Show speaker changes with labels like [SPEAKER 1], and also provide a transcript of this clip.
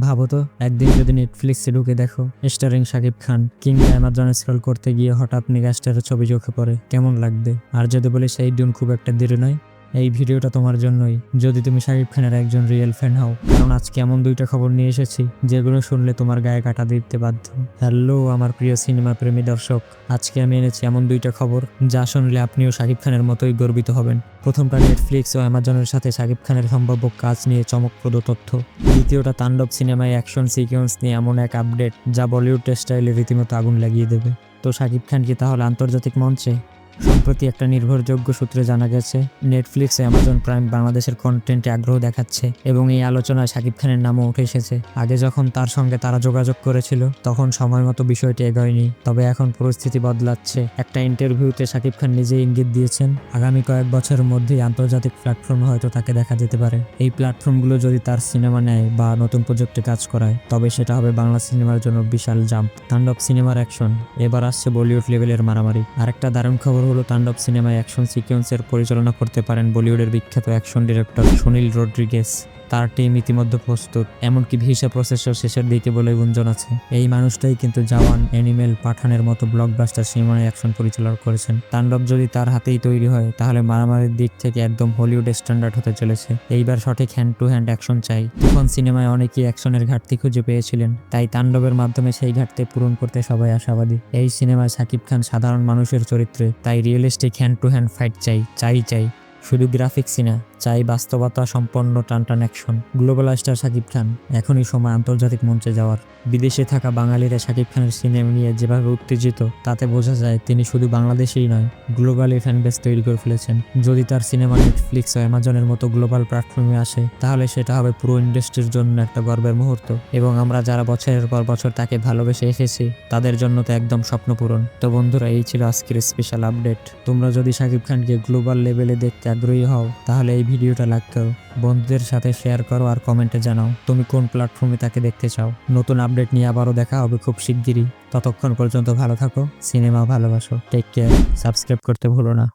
[SPEAKER 1] ভাবো তো, একদিন যদি নেটফ্লিক্সে ঢুকে দেখো স্টারিং শাকিব খান, কিংবা অ্যামাজন স্ক্রল করতে গিয়ে হঠাৎ মেগাস্টারের ছবি চোখে পড়ে, কেমন লাগবে? আর যদি বলি, সেই ডুন খুব একটা দেরি নয়। এই ভিডিওটা তোমার জন্যই। যদি তুমি শাকিব খানের একজন রিয়েল ফ্যান হও, কারণ আজকে এমন দুইটা খবর নিয়ে এসেছি, যেগুলো শুনলে তোমার গায়ে কাটা দিতে বাধ্য। হ্যালো আমার প্রিয় সিনেমা প্রেমী দর্শক, আজকে আমি এনেছি এমন দুইটা খবর, যা শুনলে আপনিও শাকিব খানের মতোই গর্বিত হবেন। প্রথমটা নেটফ্লিক্স ও অ্যামাজনের সাথে শাকিব খানের সম্ভাব্য কাজ নিয়ে চমকপ্রদ তথ্য। দ্বিতীয়টা তাণ্ডব সিনেমায় অ্যাকশন সিকোয়েন্স নিয়ে এমন এক আপডেট যা বলিউড স্টাইলে রীতিমতো আগুন লাগিয়ে দেবে। তো শাকিব খান কি তাহলে আন্তর্জাতিক মঞ্চে? সম্প্রতি একটা নির্ভরযোগ্য সূত্রে জানা গেছে নেটফ্লিক্স অ্যামাজন প্রাইম বাংলাদেশের কন্টেন্টে আগ্রহ দেখাচ্ছে এবং এই আলোচনায় শাকিব খানের নামও উঠে এসেছে। আগে যখন তার সঙ্গে তারা যোগাযোগ করেছিল, তখন সময় মতো বিষয়টি এগোয়নি, তবে এখন পরিস্থিতি বদলাচ্ছে। একটা ইন্টারভিউতে শাকিব খান নিজেই ইঙ্গিত দিয়েছেন, আগামী কয়েক বছরের মধ্যেই আন্তর্জাতিক প্ল্যাটফর্ম হয়তো তাকে দেখা যেতে পারে। এই প্ল্যাটফর্মগুলো যদি তার সিনেমা নেয় বা নতুন প্রজেক্টে কাজ করায়, তবে সেটা হবে বাংলা সিনেমার জন্য বিশাল জাম্প তাণ্ডব সিনেমার অ্যাকশন এবার আসছে বলিউড লেভেলের মারামারি। আরেকটা দারুণ খবর হলো তাণ্ডব সিনেমায় অ্যাকশন সিকোয়েন্সের পরিচালনা করতে পারেন বলিউডের বিখ্যাত অ্যাকশন ডিরেক্টর সুনীল রড্রিগেস। তার টিম ইতিমধ্যে প্রস্তুত। এমনকি ভিসা প্রসেসর শেষের দিকে বলে গুঞ্জন আছে। এই মানুষটাই কিন্তু জওয়ান অ্যানিমেল পাঠানের মতো ব্লকবাস্টার সিনেমায় অ্যাকশন পরিচালনা করেছেন। তাণ্ডব যদি তার হাতেই তৈরি হয়, তাহলে মারামারির দিক থেকে একদম হলিউড স্ট্যান্ডার্ড হতে চলেছে। এইবার সঠিক হ্যান্ড টু হ্যান্ড অ্যাকশন চাই। তখন সিনেমায় অনেকেই অ্যাকশনের ঘাটতি খুঁজে পেয়েছিলেন। তাই তাণ্ডবের মাধ্যমে সেই ঘাটতি পূরণ করতে সবাই আশাবাদী। এই সিনেমায় শাকিব খান সাধারণ মানুষের চরিত্রে, তাই realistic hand to hand fight চাই চাই চাই। শুধু গ্রাফিক্সই না চাই বাস্তবতা সম্পন্ন টানটান action global star Shakib Khan, এখনই সময় আন্তর্জাতিক মঞ্চে যাওয়ার। বিদেশে থাকা বাঙালিরা শাকিব খানের সিনেমা নিয়ে যেভাবে উত্তেজিত, তাতে বোঝা যায় তিনি শুধু বাংলাদেশেই নয় গ্লোবালি ফ্যান বেস তৈরি করে ফেলেছেন। যদি তার সিনেমা নেটফ্লিক্স ও অ্যামাজনের মতো গ্লোবাল প্ল্যাটফর্মে আসে, তাহলে সেটা হবে পুরো ইন্ডাস্ট্রির জন্য একটা গর্বের মুহূর্ত। এবং আমরা যারা বছরের পর বছর তাকে ভালোবেসে এসেছি, তাদের জন্য তো একদম স্বপ্ন পূরণ। তো বন্ধুরা, এই ছিল আজকের স্পেশাল আপডেট তোমরা যদি শাকিব খানকে গ্লোবাল লেভেলে দেখতে আগ্রহী হও, তাহলে এই ভিডিওটা লাইক করো বন্ধুদের সাথে শেয়ার করো আর কমেন্টে জানাও, তুমি কোন প্ল্যাটফর্মে তাকে দেখতে চাও? নতুন আপডেট নিয়ে আবারও দেখা হবে খুব শিগগিরই। ততক্ষণ পর্যন্ত ভালো থাকো, সিনেমা ভালোবাসো টেক কেয়ার সাবস্ক্রাইব করতে ভুলো না।